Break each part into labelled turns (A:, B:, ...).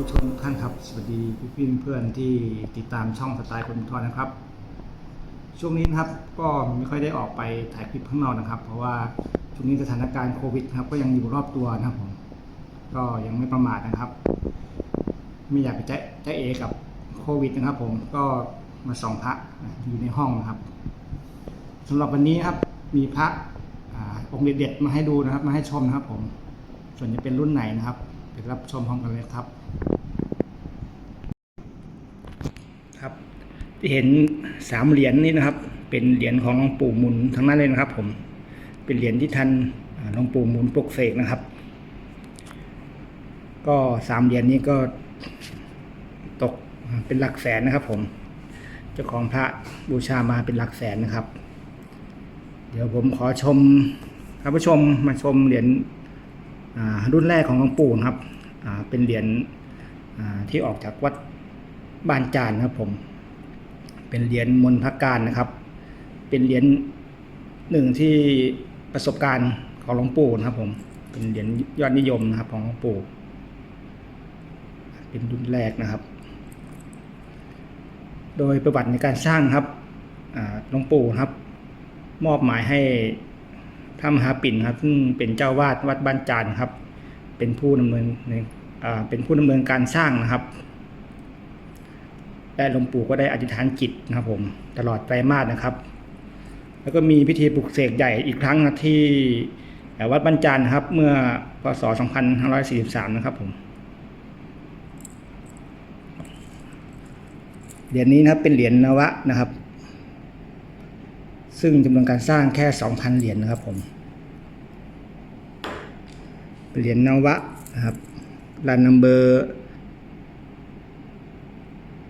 A: ผู้ชมทุกท่านครับ สวัสดีพี่พี่เพื่อนที่ติดตามช่องสไตล์คนทอนนะครับ ช่วงนี้นะครับก็ไม่ค่อยได้ออกไปถ่ายคลิปข้างนอกนะครับ เพราะว่าช่วงนี้สถานการณ์โควิดครับก็ยังอยู่รอบตัวนะครับผมก็ยังไม่ประมาทนะครับ ไม่อยากไปแจ้แจ้เอกับโควิดนะครับ ผมก็มาส่องพระอยู่ในห้องนะครับสำหรับวันนี้ครับมีพระอองค์เด็ดๆมาให้ดูนะครับ มาให้ชมนะครับ ผมส่วนจะเป็นรุ่นไหนนะครับไปรับชมพร้อมกันเลยครับ ที่เห็นสามเหรียญนี้นะครับ เป็นเหรียญของหลวงปู่มุนทั้งนั้นเลยนะครับ ผมเป็นเหรียญที่ท่านหลวงปู่มุนปกเสกนะครับ ก็สามเหรียญนี้ก็ตกเป็นหลักแสนนะครับ ผม เจ้าของพระบูชามาเป็นหลักแสนนะครับ เดี๋ยวผมขอชมท่านผู้ชมมาชมเหรียญรุ่นแรกของหลวงปู่นะครับเป็นเหรียญที่ออกจากวัดบ้านจานนะครับผม เป็นเหรียญมนพการนะครับ เป็นเหรียญหนึ่งที่ประสบการณ์ของหลวงปู่นะครับ ผมเป็นเหรียญยอดนิยมนะครับ ของหลวงปู่เป็นรุ่นแรกนะครับ โดยประวัติในการสร้างครับหลวงปู่นะครับ มอบหมายให้พระมหาปิ่นครับ ซึ่งเป็นเจ้าวาดวัดบ้านจานครับ เป็นผู้ดำเนินในอ่าเป็นผู้ดำเนินการสร้างนะครับ และหลวงปู่ก็ได้อธิษฐานจิตนะครับผมตลอดไตรมาสนะครับ แล้วก็มีพิธีปลุกเสกใหญ่อีกครั้งนะที่วัดบ้านจานครับเมื่อพศ 2543 นะครับผมเหรียญนี้นะครับเป็นเหรียญนวะนะครับ ซึ่งจำนวนการสร้างแค่ 2,000 เหรียญนะครับผมเหรียญนวะนะครับรันนัมเบอร์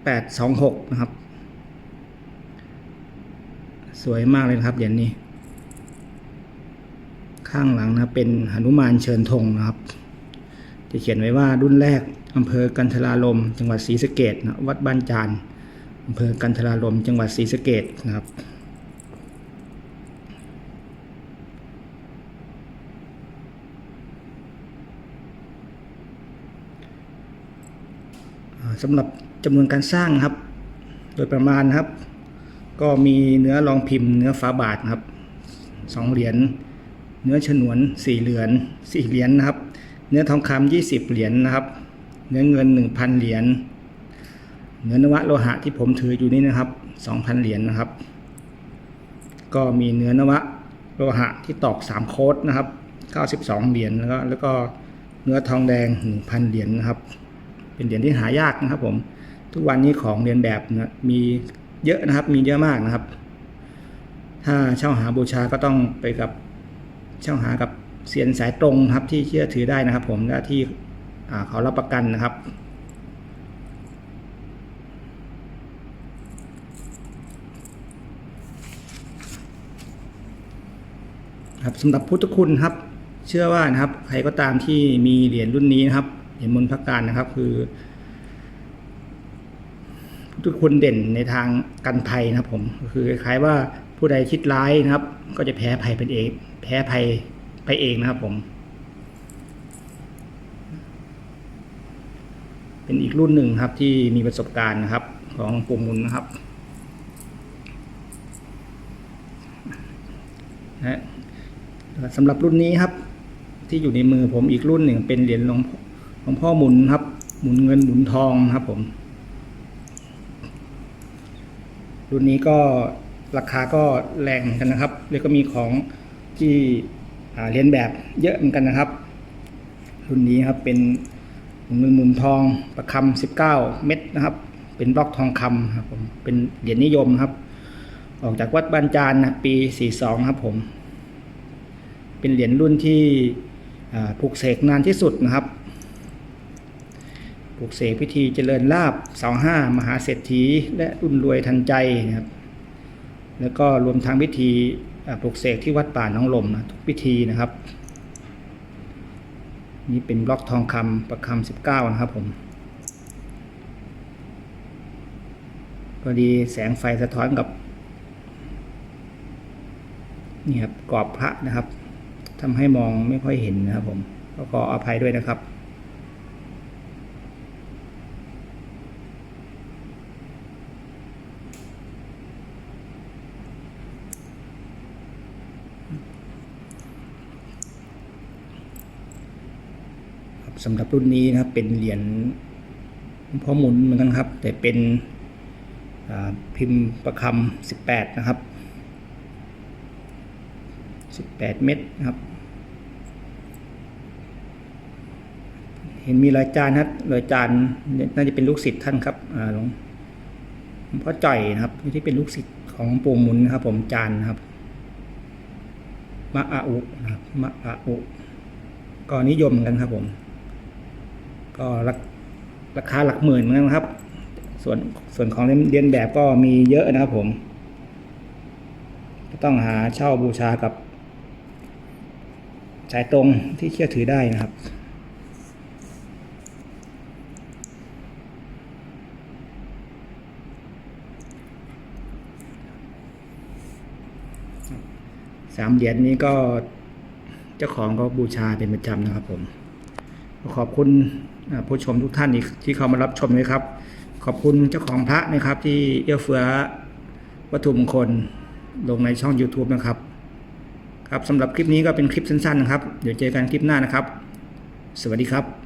A: 826 นะครับ สวยมากเลยนะครับเหรียญนี้ ข้างหลังนะเป็นหนุมานเชิญธงนะครับจะเขียนไว้ว่ารุ่นแรกอำเภอกันทลาลม จังหวัดศรีสะเกดนะวัดบ้านจานอำเภอกันทลาลม จังหวัดศรีสะเกดนะครับ สำหรับจำนวนการสร้างครับ โดยประมาณครับ ก็มีเนื้อรองพิมพ์เนื้อฝาบาทครับสองเหรียญเนื้อฉนวนสี่เหรียญสี่เหรียญนะครับ เนื้อทองคำยี่สิบเหรียญนะครับ เนื้อเงินหนึ่งพันเหรียญเนื้อนวะโลหะที่ผมถืออยู่นี้นะครับสองพันเหรียญนะครับ ก็มีเนื้อนวะโลหะที่ตอกสามโคดนะครับเก้าสิบสองเหรียญแล้วก็แล้วก็เนื้อทองแดงหนึ่งพันเหรียญนะครับ เป็นเหรียญที่หายากนะครับ ผม ทุกวันนี้ของเรียนแบบนะมีเยอะนะครับ มีเยอะมากนะครับ ถ้าเช่าหาบูชาก็ต้องไปกับเช่าหากับเซียนสายตรงครับที่เชื่อถือได้นะครับ ผมและที่เขารับประกันนะครับครับสำหรับพุทธคุณครับ เชื่อว่านะครับ ใครก็ตามที่มีเหรียญรุ่นนี้นะครับ เหรียญมนพระการนะครับ คือพุทธคุณเด่นในทางกันภัยนะครับ ผมคือคล้ายว่าผู้ใดคิดร้ายนะครับ ก็จะแพ้ภัยเป็นเอง แพ้ภัยไปเองนะครับ ผม เป็นอีกรุ่นหนึ่งครับ ที่มีประสบการณ์นะครับ ของหลวงปู่มุนนะครับนะสำหรับรุ่นนี้ครับ ที่อยู่ในมือผมอีกรุ่นหนึ่งเป็นเหรียญหลวง หลวงพ่อหมุนครับ หมุนเงินหมุนทองครับผมรุ่นนี้ก็ราคาก็แรงเหมือนกันนะครับ แล้วก็มีของที่เรียนแบบเยอะเหมือนกันนะครับ รุ่นนี้ครับเป็นหมุนเงินหมุนทองประคำสิบเก้าเม็ดนะครับ เป็นบล็อกทองคำครับผมเป็นเหรียญนิยมครับ ออกจากวัดบานจานนะปีสี่สองครับผม เป็นเหรียญรุ่นที่อ่าปลูกเสกนานที่สุดนะครับ ปลูกเสกพิธีเจริญลาบเสาห้ามหาเศรษฐี และรุ่นรวยทันใจนะครับ แล้วก็รวมทั้งพิธีปลูกเสกที่วัดป่าน้องลมนะทุกพิธีนะครับ นี่เป็นบล็อกทองคำประคำสิบเก้านะครับผมพอดีแสงไฟสะท้อนกับนี่ครับกรอบพระนะครับทำให้มองไม่ค่อยเห็นนะครับผมก็ขออภัยด้วยนะครับ สำหรับรุ่นนี้นะครับเป็นเหรียญพ่อหมุนเหมือนกันครับ แต่เป็นพิมพ์ประคำสิบแปดนะครับสิบแปดเม็ดนะครับ เห็นมีรอยจานครับรอยจานน่าจะเป็นลูกศิษย์ท่านครับหลวงพ่อจ่อยนะครับที่เป็นลูกศิษย์ของปู่หมุนนะครับ ผมจานนะครับมะอาอุนะครับมะอาอุก็นิยมเหมือนกันครับผม ก็ราคาหลักหมื่นเหมือนกันครับ ส่วนส่วนของเรียนแบบก็มีเยอะนะครับผมก็ต้องหาเช่าบูชากับสายตรงที่เชื่อถือได้นะครับสามเหรียญนี้ก็เจ้าของก็บูชาเป็นประจำนะครับผม ขอบคุณ ผู้ชมทุกท่านที่ที่เข้ามารับชมนะครับ ขอบคุณเจ้าของพระนะครับ ที่เอื้อเฟื้อวัตถุมงคลลงในช่อง YouTube นะครับ ครับสำหรับคลิปนี้ก็เป็นคลิปสั้นๆนะครับ เดี๋ยวเจอกันคลิปหน้านะครับ สวัสดีครับ